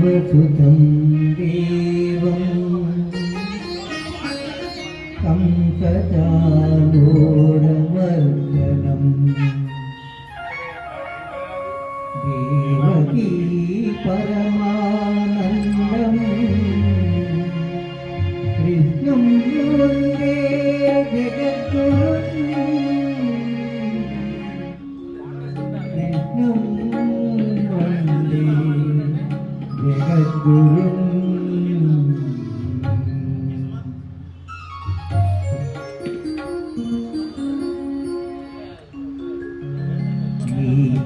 प्रथुतं देवं तं घोरवर्जनम् देवकी परमा గురు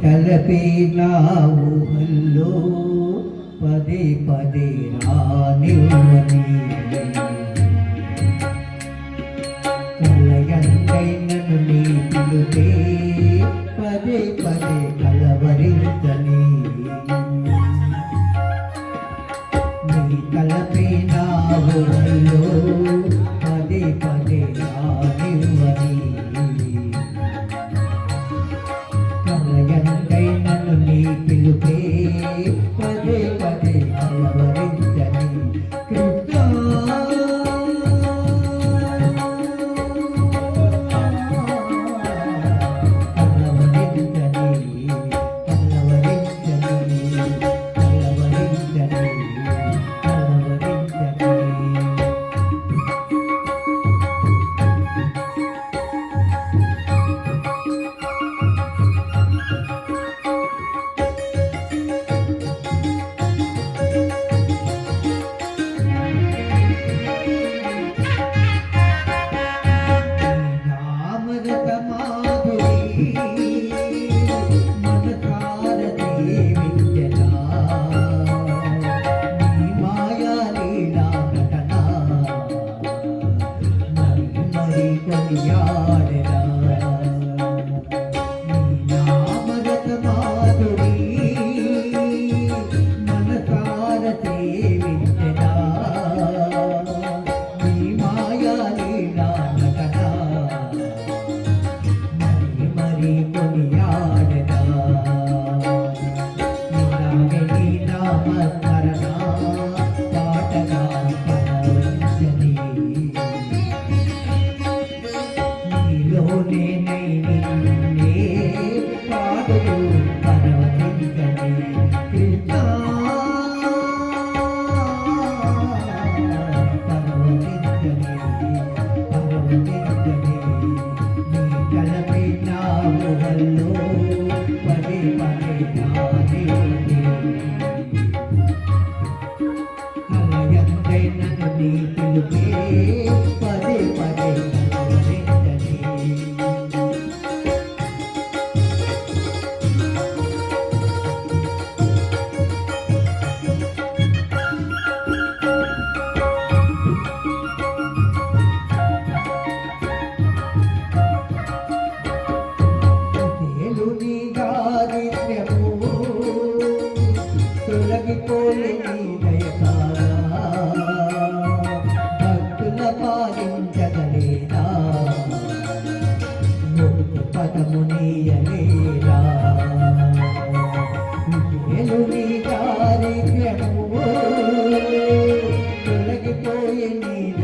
తలపే నా ఊహల్లో పదే పదే రానివ్వని. seen. ಕಲಿಯಾರ Thank you. మునియలేరా నీ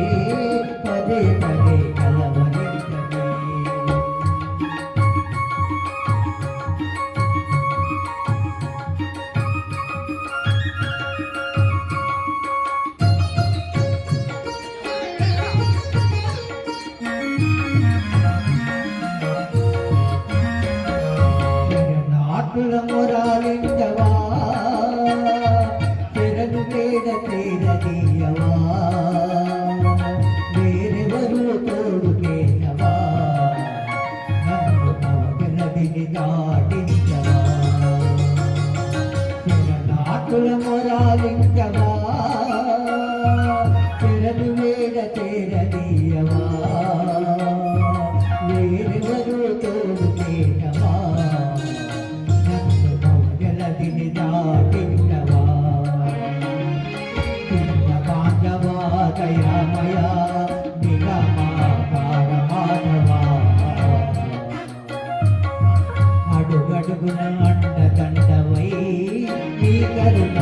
వరమురాలిందవా తెరను పేద తీరదీయవా వేరెవరు తోడు పేదవా నన్ను నదిని దాటించవా? తిరనాకుల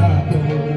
Hãy subscribe